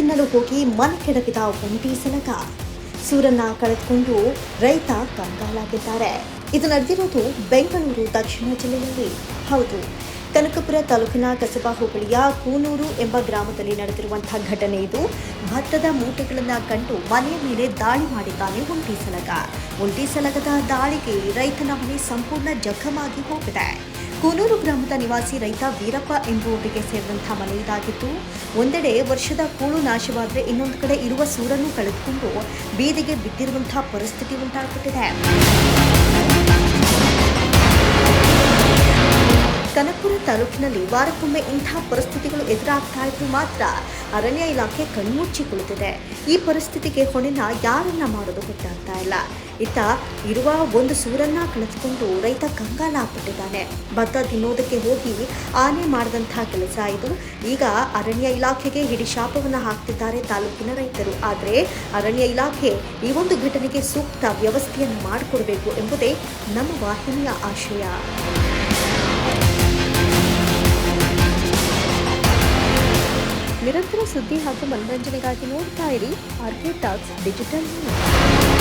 ತಿನ್ನಲು ಹೋಗಿ ಮನೆ ಕೆಡಕಿದ ಒಂಟಿ ಸಲಗ ಸೂರನ್ನ ಕಳೆದುಕೊಂಡು ರೈತ ಕಂಗಾಲಾಗಿದ್ದಾರೆ. ಇದು ನಡೆದಿರೋದು ಬೆಂಗಳೂರು ದಕ್ಷಿಣ ಜಿಲ್ಲೆಯಲ್ಲಿ. ಹೌದು, ಕನಕಪುರ ತಾಲೂಕಿನ ಕಸಬಾ ಹೋಬಳಿಯ ಕೂನೂರು ಎಂಬ ಗ್ರಾಮದಲ್ಲಿ ನಡೆದಿರುವಂತಹ ಘಟನೆ ಇದು. ಭತ್ತದ ಮೂಟೆಗಳನ್ನು ಕಂಡು ಮನೆಯ ಮೇಲೆ ದಾಳಿ ಮಾಡಿದ್ದಾನೆ ಒಂಟಿ ಸಲಗ ಒಂಟಿ ಸಲಗದ ದಾಳಿಗೆ ರೈತನ ಮನೆ ಸಂಪೂರ್ಣ ಜಖಮಾಗಿ ಹೋಗಿದೆ. ಕೂನೂರು ಗ್ರಾಮದ ನಿವಾಸಿ ರೈತ ವೀರಪ್ಪ ಎಂಬುವರಿಗೆ ಸೇರಿದಂತಹ ಮನೆ ಇದಾಗಿದ್ದು ಒಂದೆಡೆ ವರ್ಷದ ಕೂಳು ನಾಶವಾದರೆ ಇನ್ನೊಂದು ಕಡೆ ಇರುವ ಸೂರನ್ನು ಕಳೆದುಕೊಂಡು ಬೀದಿಗೆ ಬಿದ್ದಿರುವಂತಹ ಪರಿಸ್ಥಿತಿ ಉಂಟಾಗ್ಬಿಟ್ಟಿದೆ. ಕನಕಪುರ ತಾಲೂಕಿನಲ್ಲಿ ವಾರಕ್ಕೊಮ್ಮೆ ಇಂತಹ ಪರಿಸ್ಥಿತಿಗಳು ಎದುರಾಗ್ತಾ ಇದ್ದು ಮಾತ್ರ ಅರಣ್ಯ ಇಲಾಖೆ ಕಣ್ಮುಚ್ಚಿ ಕುಳಿತಿದೆ ಈ ಪರಿಸ್ಥಿತಿಗೆ ಹೊಣೆನ ಯಾರನ್ನ ಮಾಡೋದು ಗೊತ್ತಾಗ್ತಾ ಇಲ್ಲ. ಇತ್ತ ಇರುವ ಒಂದು ಸೂರನ್ನ ಕಳೆದುಕೊಂಡು ರೈತ ಕಂಗಾಲಾಗ್ಬಿಟ್ಟಿದ್ದಾನೆ. ಭತ್ತ ತಿನ್ನೋದಕ್ಕೆ ಹೋಗಿ ಆನೆ ಮಾಡಿದಂತಹ ಕೆಲಸ ಇದು. ಈಗ ಅರಣ್ಯ ಇಲಾಖೆಗೆ ಹಿಡಿ ಶಾಪವನ್ನು ಹಾಕ್ತಿದ್ದಾರೆ ತಾಲೂಕಿನ ರೈತರು. ಆದರೆ ಅರಣ್ಯ ಇಲಾಖೆ ಈ ಒಂದು ಘಟನೆಗೆ ಸೂಕ್ತ ವ್ಯವಸ್ಥೆಯನ್ನು ಮಾಡಿಕೊಡಬೇಕು ಎಂಬುದೇ ನಮ್ಮ ವಾಹಿನಿಯ ಆಶಯ. ನಿರಂತರ ಸುದ್ದಿ ಹಾಗೂ ಮನರಂಜನೆಗಾಗಿ ನೋಡ್ತಾ ಇರಿ ಆರ್ಕೆ ಟಾಕ್ಸ್ ಡಿಜಿಟಲ್ ನ್ಯೂಸ್.